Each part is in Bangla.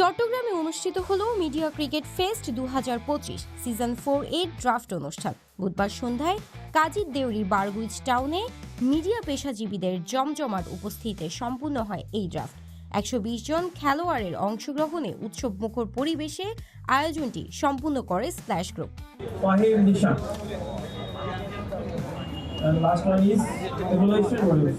চট্টগ্রামে অনুষ্ঠিত হলো মিডিয়া ক্রিকেট ফেস্ট দুহাজার পঁচিশ, সিজন ফোর এর ড্রাফট অনুষ্ঠান বুধবার সন্ধ্যায় কাজীর দেউরি বারগুইজ টাউনে মিডিয়া পেশাজীবীদের জমজমাট উপস্থিতিতে সম্পূর্ণ হয় এই ড্রাফট একশো বিশ জন খেলোয়াড়ের অংশগ্রহণে উৎসব মুখর পরিবেশে আয়োজনটি সম্পূর্ণ করে splash group And last one is module.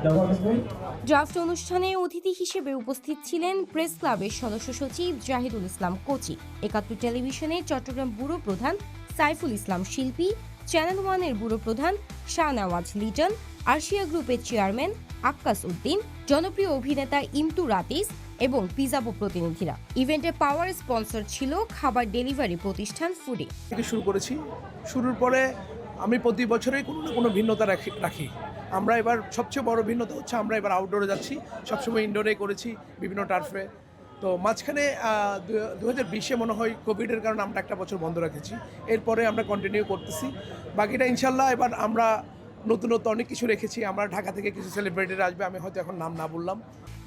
Development. Draft অনুষ্ঠানে অতিথি হিসেবে উপস্থিত ছিলেন প্রেস ক্লাবের সদস্য সচিব জাহিদুল ইসলাম কোচি, একাত্তর টেলিভিশনে চট্টগ্রাম ব্যুরো প্রধান সাইফুল ইসলাম শিল্পী, চ্যানেল ওয়ানের ব্যুরো প্রধান শাহনওয়াজ লিটন, আরশিয়া গ্রুপের চেয়ারম্যান আক্কাস উদ্দিন, জনপ্রিয় অভিনেতা ইমতু রাতিস এবং পিজাবো প্রতিনিধিরা। ইভেন্টের পাওয়ার স্পন্সর ছিল খাবার ডেলিভারি প্রতিষ্ঠান ফুডি। শুরু করেছি। শুরুর পরে আমি প্রতি বছরেই কোনো না কোনো ভিন্নতা রাখি। আমরা এবার সবচেয়ে বড় ভিন্নতা হচ্ছে আমরা এবার আউটডোরে যাচ্ছি। সবসময় ইনডোরে করেছি বিভিন্ন টার্ফে তো মাঝখানে দু হাজার বিশে মনে হয় কোভিডের কারণে আমরা একটা বছর বন্ধ রেখেছি। এরপরে আমরা কন্টিনিউ করতেছি। বাকিটা ইনশাল্লাহ এবার আমরা নতুনত্ব অনেক কিছু রেখেছি আমরা ঢাকা থেকে কিছু সেলিব্রিটিরা আসবে আমি হয়তো এখন নাম না বললাম।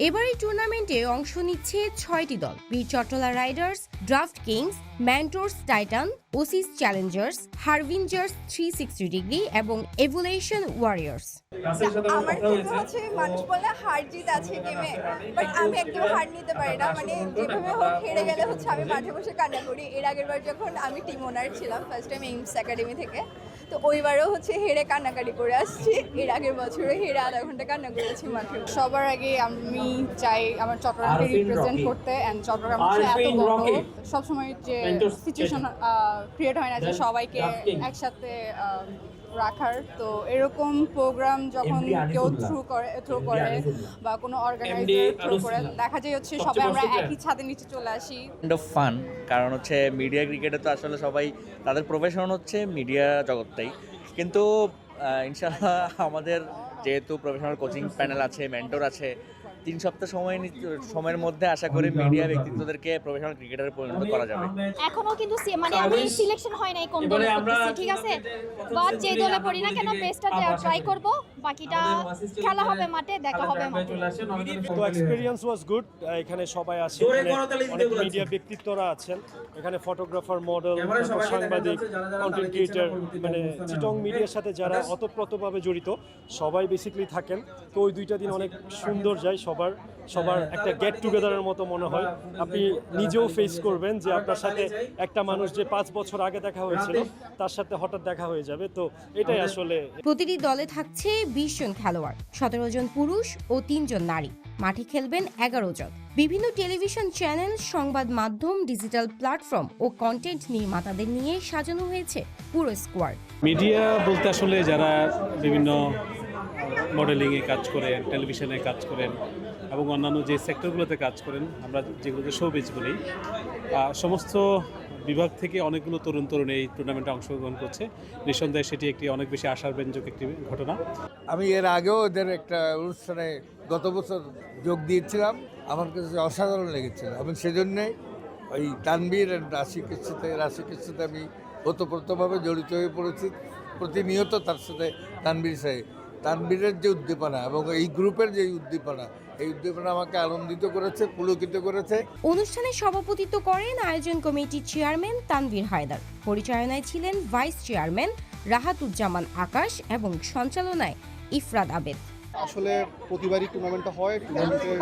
এবার এই টুর্নামেন্টে অংশ নিচ্ছে ছয়টি দল Bir Chattala riders draft kings mentors titan oasis challengers harbingers three sixty degree এবং এভুলেশন ওয়ারিয়ার্স আমার আমার কথা হচ্ছে মানুষ বলে হার জিত আছে গেমে বাট আমি একদম হার নিতে পারি না মানে যেভাবে হোক হেরে গেলে হচ্ছে আমি মাঠে বসে কান্না করি। এর আগের বার যখন আমি টিম ওনার ছিলাম ফার্স্ট টাইম এইমস একাডেমি থেকে তো ওইবারও হচ্ছে হেরে কান্নাকাটি করে আসছি। এর আগের বছরে হেরে আধা ঘণ্টা কান্না করেছি মাঠে সবার আগে আমি চাই আমার চট্টগ্রামকে রিপ্রেজেন্ট করতে অ্যান্ড চট্টগ্রাম হচ্ছে এত বড়। সবসময় যে সিচুয়েশন ক্রিয়েট হয় না যে সবাইকে একসাথে রাখার। তো এরকম প্রোগ্রাম যখন কেউ থ্রু করে থ্রো করে বা কোনো অর্গানাইজার থ্রো করে দেখা যায় হচ্ছে সবাই আমরা একই ছাদের নিচে চলে আসি। অফ ফান কারণ হচ্ছে মিডিয়া ক্রিকেটে তো আসলে সবাই তাদের প্রফেশন হচ্ছে মিডিয়া জগৎটাই। কিন্তু ইনশাল্লাহ আমাদের যেহেতু প্রফেশনাল কোচিং প্যানেল আছে মেন্টর আছে তিন সপ্তাহ সময় নি- সময়ের মধ্যে আশা করি মিডিয়া ব্যক্তিত্বদেরকে প্রফেশনাল ক্রিকেটারে পরিণত করা যাবে। এখনও কিন্তু মানে আমি সিলেকশন হয় নাই কোন দলে আমরা ঠিক আছে? বাট যে দলে পড়ি না কেন বেস্টটা ট্রাই করব? বাকিটা খেলা হবে মাঠে দেখা হবে মাঠে। তো এক্সপিরিয়েন্স ওয়াজ গুড এখানে সবাই আছে অনেক মিডিয়া ব্যক্তিত্বরা আছেন। এখানে ফটোগ্রাফার মডেল সাংবাদিক কন্টেন্ট ক্রিয়েটার মানে চিটং মিডিয়ার সাথে যারা অতপ্রতভাবে জড়িত সবাই বেসিক্যালি থাকেন। তো ওই দুইটা দিন অনেক সুন্দর যায় সবার সবার একটা গেট টুগেদারের মতো মনে হয়। আপনি নিজেও ফেস করবেন যে আপনার সাথে একটা মানুষ যে পাঁচ বছর আগে দেখা হয়েছিল তার সাথে হঠাৎ দেখা হয়ে যাবে। তো এটাই আসলে প্রতিটি দলে থাকছে বিশ জন খেলোয়াড়, সতেরো জন পুরুষ ও তিনজন নারী। মাঠে খেলবেন এগারো জন। বিভিন্ন টেলিভিশন চ্যানেল, সংবাদ মাধ্যম, ডিজিটাল প্ল্যাটফর্ম ও কন্টেন্ট নির্মাতাদের নিয়ে সাজানো হয়েছে পুরো স্কোয়াড। মিডিয়া বলতে আসলে যারা বিভিন্ন মডেলিংয়ে কাজ করেন, টেলিভিশনে কাজ করেন এবং অন্যান্য যে সেক্টরগুলোতে কাজ করেন, আমরা যেগুলোকে শোবিজ বলি সমস্ত বিভাগ থেকে অনেকগুলো তরুণ তরুণ এই টুর্নামেন্টে অংশগ্রহণ করছে। নিঃসন্দেহে সেটি একটি অনেক বেশি আশাব্যঞ্জক একটি ঘটনা। আমি এর আগেও এদের একটা অনুষ্ঠানে গত বছর যোগ দিয়েছিলাম। আমার কাছে অসাধারণ লেগেছিল। আমি সেজন্যে ওই তানবীর রাশিকের সাথে রাশিকের সাথে আমি ওতপ্রোতভাবে জড়িত হয়ে পড়েছি। প্রতিনিয়ত তার সাথে তানবীর সাহেব তানবীরের যে উদ্দীপনা এবং এই গ্রুপের যে উদ্দীপনা এই উদ্দীপনা আমাকে আনন্দিত করেছে পুলকিত করেছে। অনুষ্ঠানে সভাপতিত্ব করেন আয়োজন কমিটির চেয়ারম্যান তানভীর হায়দার। পরিচালনায় ছিলেন ভাইস চেয়ারম্যান রাহাতুজ্জামান আকাশ এবং সঞ্চালনায় ইফরাদ আবেদ। আসলে প্রতিবারই টুর্নামেন্টটা হয় টুর্নামেন্টের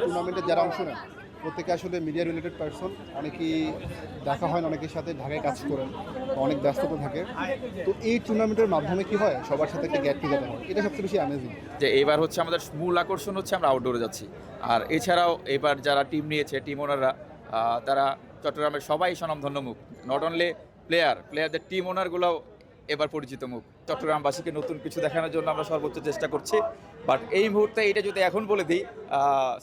টুর্নামেন্টে যারা অংশ নেন প্রত্যেকে আসলে মিডিয়া রিলেটেড পার্সন অনেকেই দেখা হয় অনেকের সাথে ঢাকায় কাজ করেন অনেক ব্যস্ততা থাকে। তো এই টুর্নামেন্টের মাধ্যমে কি হয়? সবার সাথে একটা গ্যাট টুগেদার হয় এটা সবচেয়ে বেশি অ্যামেজিং যে এবার হচ্ছে আমাদের মূল আকর্ষণ হচ্ছে আমরা আউটডোরে যাচ্ছি। আর এছাড়াও এবার যারা টিম নিয়েছে টিম ওনাররা তারা চট্টগ্রামের সবাই স্বনামধন্য মুখ। নট অনলি প্লেয়ার প্লেয়ারদের টিম ওনারগুলোও এবার পরিচিত মুখ। চট্টগ্রামবাসীকে নতুন কিছু দেখানোর জন্য আমরা সর্বোচ্চ চেষ্টা করছি। বাট এই মুহূর্তে এটা যদি এখন বলে দিই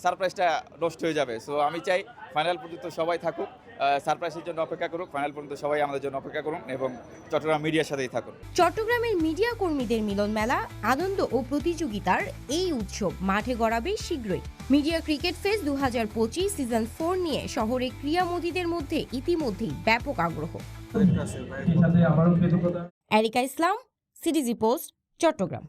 সারপ্রাইজটা নষ্ট হয়ে যাবে। সো আমি চাই ফাইনাল পর্যন্ত সবাই থাকুক সারপ্রাইজের জন্য অপেক্ষা করুক ফাইনাল পর্যন্ত সবাই আমাদের জন্য অপেক্ষা করুন এবং চট্টগ্রাম মিডিয়ার সাথেই থাকুন চট্টগ্রামের মিডিয়া কর্মীদের মিলন মেলা আনন্দ ও প্রতিযোগিতার এই উৎসব মাঠে গড়াবে শীঘ্রই। মিডিয়া ক্রিকেট ফেস্ট দু হাজার পঁচিশ সিজন ফোর নিয়ে শহরে ক্রীড়ামোদীদের মধ্যে ইতিমধ্যেই ব্যাপক আগ্রহ। কৃতজ্ঞতা। Erica Islam CTG post Chattogram.